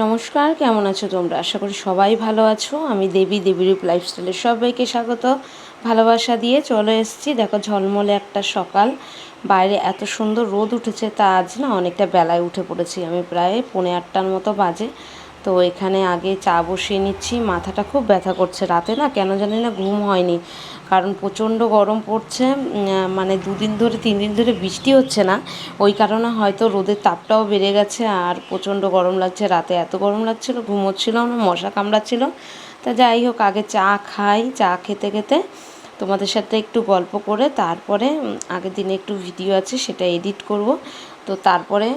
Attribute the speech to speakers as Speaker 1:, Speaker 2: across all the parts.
Speaker 1: নমস্কার, কেমন আছো তোমরা? আশা করি সবাই ভালো আছো। আমি দেবী দেবীরূপ লাইফস্টাইলের সবাইকে স্বাগত। ভালোবাসা দিয়ে চলে এসেছি। দেখো, ঝলমলে একটা সকাল। বাইরে এত সুন্দর রোদ উঠেছে, তা আজ না অনেকটা বেলায় উঠে পড়েছি। আমি প্রায় পৌনে আটটার মতো বাজে। তো এখানে আগে চা বসিয়ে নিচ্ছি। মাথাটা খুব ব্যথা করছে। রাতে না কেন জানি না ঘুম হয়নি। কারণ প্রচণ্ড গরম পড়ছে মানে দুদিন ধরে, তিন দিন ধরে বৃষ্টি হচ্ছে না। ওই কারণে হয়তো রোদের তাপটাও বেড়ে গেছে আর প্রচণ্ড গরম লাগছে। রাতে এত গরম লাগছিল ঘুমোচ্ছিল না, মশা কামড়াচ্ছিল। তা যাই হোক, আগে চা খাই, চা খেতে খেতে তোমাদের সাথে একটু গল্প করে তারপরে আগের দিনে একটু ভিডিও আছে, সেটা এডিট করব। তো তারপরে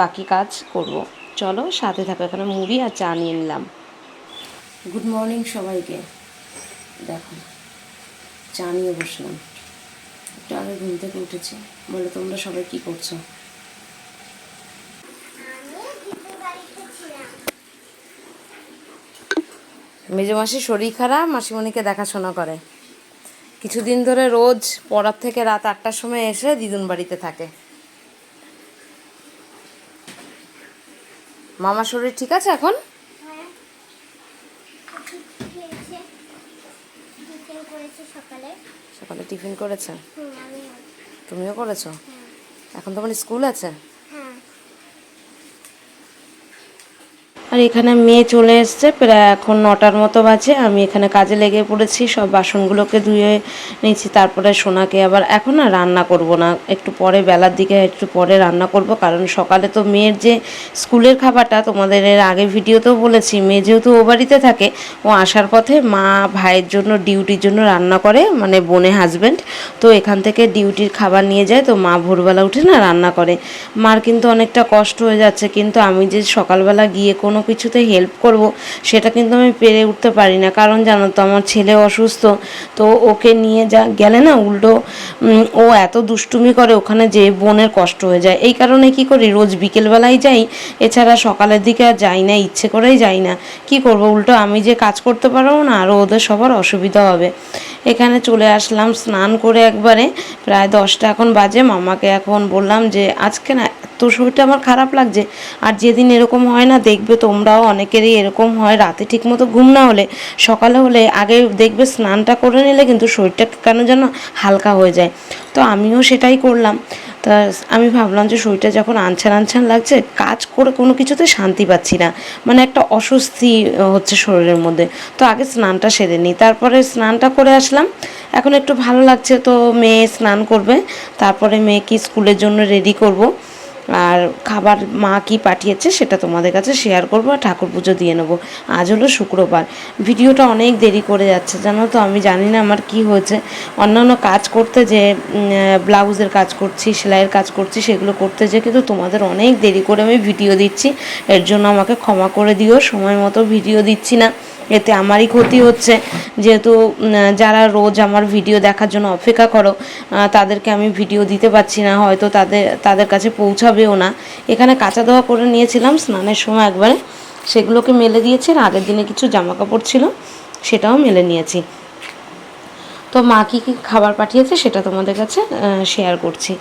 Speaker 1: বাকি কাজ করব। চলো সাথে থাকো, এখানে মুড়ি আর চা নিয়ে নিলাম। গুড মর্নিং সবাইকে। দেখো, চা নিয়ে বসলাম। একটু আগে ঘুম থেকে উঠেছি। বলে, তোমরা সবাই কি করছ? মেজো মাসির শরীর খারাপ, মাসিমণিকে দেখাশোনা করে। কিছুদিন ধরে রোজ পড়ার থেকে রাত আটটার সময় এসে দিদুন বাড়িতে থাকে। মামার শরীর ঠিক আছে এখন?
Speaker 2: হ্যাঁ। সকালে।
Speaker 1: টিফিন করেছে? তুমিও করেছ?
Speaker 2: হ্যাঁ।
Speaker 1: এখন তোমার স্কুল আছে? আর এখানে মেয়ে চলে এসছে, প্রায় এখন নটার মতো বাজে। আমি এখানে কাজে লেগে পড়েছি, সব বাসনগুলোকে ধুয়ে নিয়েছি, তারপরে সোনাকে আবার এখন না রান্না করব না। একটু পরে, বেলার দিকে একটু পরে রান্না করব, কারণ সকালে তো মেয়ের যে স্কুলের খাবারটা, তোমাদের এর আগে ভিডিওতেও বলেছি, মেয়ে যেহেতু ও বাড়িতে থাকে, ও আসার পথে মা ভাইয়ের জন্য ডিউটির জন্য রান্না করে মানে বোনে হাজব্যান্ড তো এখান থেকে ডিউটির খাবার নিয়ে যায়, তো মা ভোরবেলা উঠে না রান্না করে। মার কিন্তু অনেকটা কষ্ট হয়ে যাচ্ছে, কিন্তু আমি যে সকালবেলা গিয়ে কোনো কিছুতে হেল্প করব, সেটা কিন্তু আমি পেরে উঠতে পারি না। কারণ জানো তো, আমার ছেলে অসুস্থ, তো ওকে নিয়ে যা গেলে না উল্টো ও এত দুষ্টুমি করে ওখানে যে বোনের কষ্ট হয়ে যায়। এই কারণে কি করি, রোজ বিকেলবেলায় যাই, এছাড়া সকালের দিকে আর যাই না, ইচ্ছে করেই যাই না। কি করব, উল্টো আমি যে কাজ করতে পারব না আরও ওদের সবার অসুবিধা হবে। এখানে চলে আসলাম স্নান করে একবারে, প্রায় দশটা এখন বাজে, মামাকে এখন বললাম যে, আজকে না এত শরীরটা আমার খারাপ লাগছে। আর যেদিন এরকম হয় না, দেখবে তোমরাও অনেকেরই এরকম হয়। রাতে ঠিকমতো ঘুম না হলে, সকালে হলে আগে দেখবে স্নানটা করে নিলে কিন্তু শরীরটা কেন যেন হালকা হয়ে যায়। তো আমিও সেটাই করলাম। তা আমি ভাবলাম যে শরীরটা যখন আনছান আনছান লাগছে, কাজ করে কোনো কিছুতে শান্তি পাচ্ছি না। মানে একটা অস্বস্তি হচ্ছে শরীরের মধ্যে। তো আগে স্নানটা সেরে নিই। তারপরে স্নানটা করে আসলাম। এখন একটু ভালো লাগছে, তো মেয়ে স্নান করবে। তারপরে মেয়েকে স্কুলের জন্য রেডি করব। আর খাবার মা কি পাঠিয়েছে সেটা তোমাদের কাছে শেয়ার করব আর ঠাকুর পুজো দিয়ে নেব। আজ হলো শুক্রবার। ভিডিওটা অনেক দেরি করে যাচ্ছে, জানো তো? আমি জানি না আমার কি হয়েছে। অন্যান্য কাজ করতে যে ব্লাউজের কাজ করছি, সেলাইয়ের কাজ করছি, সেগুলো করতে যে কিন্তু তোমাদের অনেক দেরি করে আমি ভিডিও দিচ্ছি। এর জন্য আমাকে ক্ষমা করে দিও, সময় মতো ভিডিও দিচ্ছি না। এতে আমারই ক্ষতি হচ্ছে। যেহেতু যারা রোজ আমার ভিডিও দেখার জন্য অপেক্ষা করো তাদেরকে আমি ভিডিও দিতে পারছি না। হয়তো তাদের তাদের কাছে পৌঁছাবেও না। এখানে কাঁচা ধোয়া করে নিয়েছিলাম স্নানের সময় একবারে। সেগুলোকে মেলে দিয়েছি আর আগের দিনে কিছু জামা কাপড় ছিল, সেটাও মেলে নিয়েছি। তো মা কী কী খাবার পাঠিয়েছে সেটা তোমাদের কাছে শেয়ার করছি।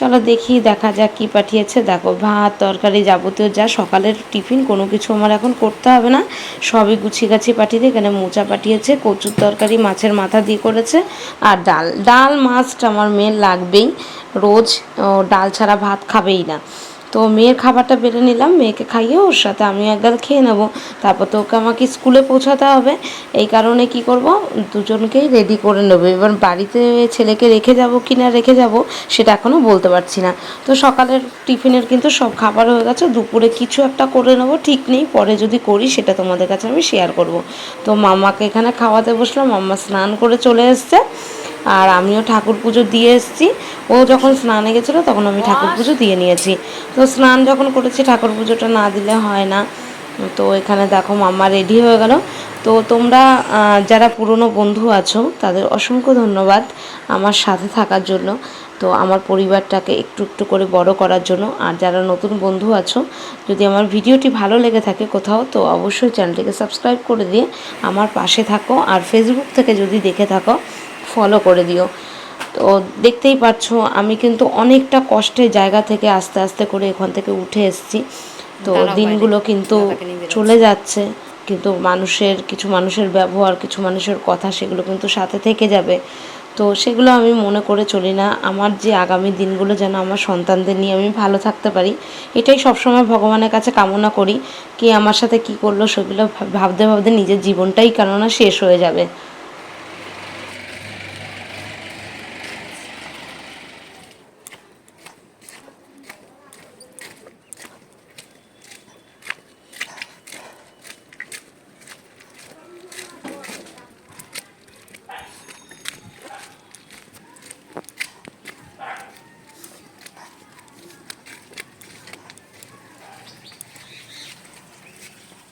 Speaker 1: চলো দেখি, দেখা যাক কী পাঠিয়েছে। দেখো, ভাত, তরকারি যাবতীয় যা সকালের টিফিন, কোনো কিছু আমার এখন করতে হবে না। সবই গুছিয়ে গাছিয়ে পাঠিয়ে দিয়ে এখানে মোচা পাঠিয়েছে, কচুর তরকারি মাছের মাথা দিয়ে করেছে, আর ডাল। ডাল মাছটা আমার মেয়ের লাগবেই। রোজ ডাল ছাড়া ভাত খাবেই না। তো মেয়ের খাবারটা বেড়ে নিলাম, মেয়েকে খাইয়ে ওর সাথে আমি একগাল খেয়ে নেব। তারপর তো ওকে আমাকে স্কুলে পৌঁছাতে হবে। এই কারণে কি করব? দুজনকেই রেডি করে নেব। এবার বাড়িতে ছেলেকে রেখে যাব কি না রেখে যাব, সেটা এখনও বলতে পারছি না। তো সকালের টিফিনের কিন্তু সব খাবার হয়ে গেছে। দুপুরে কিছু একটা করে নেব, ঠিক নেই। পরে যদি করি, সেটা তোমাদের কাছে আমি শেয়ার করব। তো মামাকে এখানে খাওয়াতে বসলাম। মাম্মা স্নান করে চলে এসছে। আর আমিও ঠাকুর পুজো দিয়ে এসেছি। ও যখন স্নানে গেছিল, তখন আমি ঠাকুর পুজো দিয়ে নিয়েছি। তো স্নান যখন করেছি, ঠাকুর পুজোটা না দিলে হয় না। তো এখানে দেখো মাম্মা রেডি হয়ে গেল। তো তোমরা যারা পুরনো বন্ধু আছো, তাদের অসংখ্য ধন্যবাদ আমার সাথে থাকার জন্য। তো আমার পরিবারটাকে একটু একটু করে বড় করার জন্য। আর যারা নতুন বন্ধু আছো, যদি আমার ভিডিওটি ভালো লেগে থাকে কোথাও, তো অবশ্যই চ্যানেলটিকে সাবস্ক্রাইব করে দিয়ে আমার পাশে থাকো। আর ফেসবুক থেকে যদি দেখে থাকো ফলো করে দিও। তো দেখতেই পাচ্ছ আমি কিন্তু অনেকটা কষ্টের জায়গা থেকে আস্তে আস্তে করে এখান থেকে উঠে এসেছি। তো দিনগুলো কিন্তু। চলে যাচ্ছে কিন্তু মানুষের কিছু মানুষের ব্যবহার কিছু মানুষের কথা সেগুলো কিন্তু সাথে থেকে যাবে। তো সেগুলো আমি মনে করে চলি না আমার যে আগামী দিনগুলো যেন আমার সন্তানদের নিয়ে আমি ভালো থাকতে পারি এটাই সবসময় ভগবানের কাছে কামনা করি কি আমার সাথে কি করল সেগুলো ভাব- ভাবতে ভাবতে নিজের জীবনটাই কেননা শেষ হয়ে যাবে।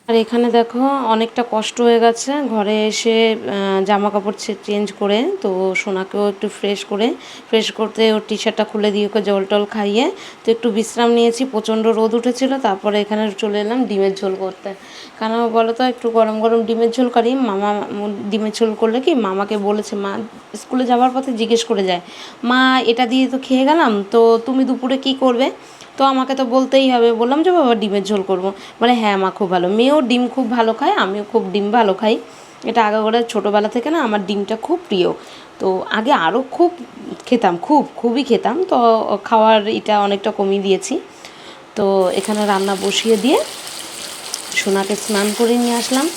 Speaker 1: আর এখানে দেখো অনেকটা কষ্ট হয়ে গেছে। ঘরে এসে জামা কাপড় চেঞ্জ করে, তো সোনাকেও একটু ফ্রেশ করে ফ্রেশ করতে ওর টি শার্টটা খুলে দিয়ে ওকে জল টল খাইয়ে, তো একটু বিশ্রাম নিয়েছি। প্রচণ্ড রোদ উঠেছিল, তারপরে এখানে চলে এলাম ডিমের ঝোল করতে। কেন বলো তো একটু গরম গরম ডিমের ঝোল করি। মামা ডিমের ঝোল করলে কি, মামাকে বলেছে, মা, স্কুলে যাওয়ার পথে জিজ্ঞেস করে যায়। মা, এটা দিয়ে তো খেয়ে গেলাম, তো তুমি দুপুরে কি করবে? তো আমাকে তো বলতেই হবে। বললাম যে, বাবা, ডিমের ঝোল করব। বলে হ্যাঁ মা, খুব ভালো। মেয়েও ডিম খুব ভালো খায়, আমিও খুব ডিম ভালো খাই। এটা আগাগোড়া ছোটোবেলা থেকে না আমার ডিমটা খুব প্রিয়। তো আগে আরও খুব খেতাম, খুব, খুবই খেতাম। তো খাওয়ার এটা অনেকটা কমিয়ে দিয়েছি। তো এখানে রান্না বসিয়ে দিয়ে সোনাকে স্নান করে নিয়ে আসলাম।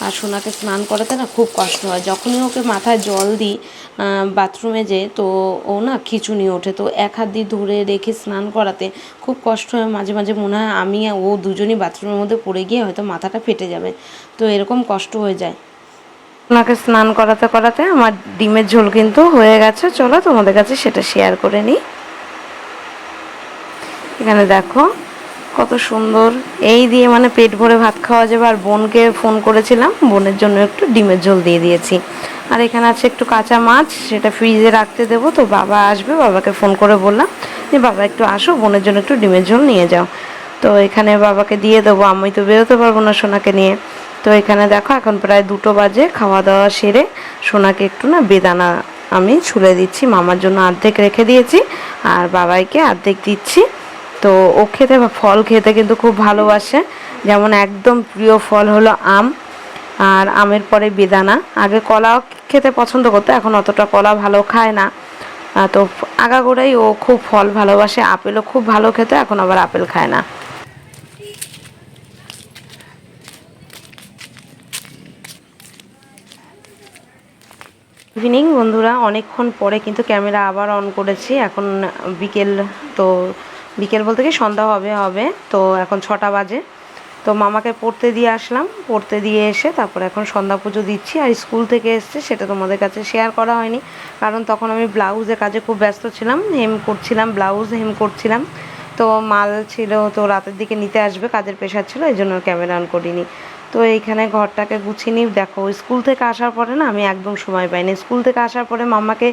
Speaker 1: আর সোনাকে স্নান করাতে না খুব কষ্ট হয়। যখনই ওকে মাথায় জল দিই বাথরুমে যে, তো ও না খিচুনি ওঠে। তো এক হাত দিয়ে ধরে রেখে স্নান করাতে খুব কষ্ট হয়। মাঝে মাঝে মনে হয় আমি ও দুজনই বাথরুমের মধ্যে পড়ে গিয়ে হয়তো মাথাটা ফেটে যাবে। তো এরকম কষ্ট হয়ে যায়। ওনাকে স্নান করাতে করাতে আমার ডিমের ঝোল কিন্তু হয়ে গেছে। চলো তোমাদের কাছে সেটা শেয়ার করে নিই। এখানে দেখো, কত সুন্দর। এই দিয়ে মানে পেট ভরে ভাত খাওয়া যাবে। আর বোনকে ফোন করেছিলাম। বোনের জন্য একটু ডিমের ঝোল দিয়ে দিয়েছি। আর এখানে আছে একটু কাঁচা মাছ, সেটা ফ্রিজে রাখতে দেবো। তো বাবা আসবে, বাবাকে ফোন করে বললাম যে, বাবা, একটু আসো, বোনের জন্য একটু ডিমের ঝোল নিয়ে যাও। তো এখানে বাবাকে দিয়ে দেবো। আমি তো বেরোতে পারব না সোনাকে নিয়ে। তো এখানে দেখো, এখন প্রায় দুটো বাজে খাওয়া দাওয়া সেরে সোনাকে একটু না বেদানা আমি ছুলে দিচ্ছি। মামার জন্য অর্ধেক রেখে দিয়েছি আর বাবাইকে অর্ধেক দিচ্ছি। তো ও খেতে, ফল খেতে কিন্তু খুব ভালোবাসে। যেমন একদম প্রিয় ফল হলো আম। আর আমের পরে বেদানা। আগে কলাও খেতে পছন্দ করতো, এখন অতটা কলা ভালো খায় না। তো আগাগোড়াই ও খুব ফল ভালোবাসে, আপেলও খুব ভালো খেতে, এখন আবার আপেল খায় না। ইভিনিং বন্ধুরা, অনেকক্ষণ পরে কিন্তু ক্যামেরা আবার অন করেছি। এখন বিকেল, তো বিকেল বলতে কি সন্ধ্যা হবে হবে। তো এখন ছটা বাজে। তো মামাকে পড়তে দিয়ে আসলাম, পড়তে দিয়ে এসে তারপর এখন সন্ধ্যা পুজো দিচ্ছি আর স্কুল থেকে এসছে, সেটা তোমাদের কাছে শেয়ার করা হয়নি। কারণ তখন আমি ব্লাউজের কাজে খুব ব্যস্ত ছিলাম হেম করছিলাম, ব্লাউজ হেম করছিলাম। তো মাল ছিল, তো রাতের দিকে নিতে আসবে, কাজের প্রেশার ছিল, এই জন্য ক্যামেরা অন করিনি। তো এইখানে ঘরটাকে গুছিয়ে নিই। দেখো, স্কুল থেকে আসার পরে না, আমি একদম সময় পাইনি। স্কুল থেকে আসার পরে মাম্মাকে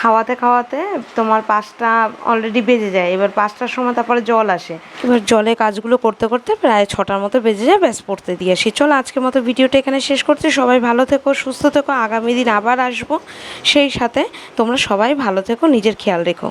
Speaker 1: খাওয়াতে খাওয়াতে তোমার পাঁচটা অলরেডি বেজে যায়। এবার পাঁচটার সময় তারপরে জল আসে। এবার জলে কাজগুলো করতে করতে প্রায় ছটার মতো বেজে যায়, ব্যাস পড়তে দিয়ে আসি। চলো আজকের মতো ভিডিওটা এখানে শেষ করছি। সবাই ভালো থেকো, সুস্থ থেকো। আগামী দিন আবার আসব। সেই সাথে তোমরা সবাই ভালো থেকো, নিজের খেয়াল রেখো।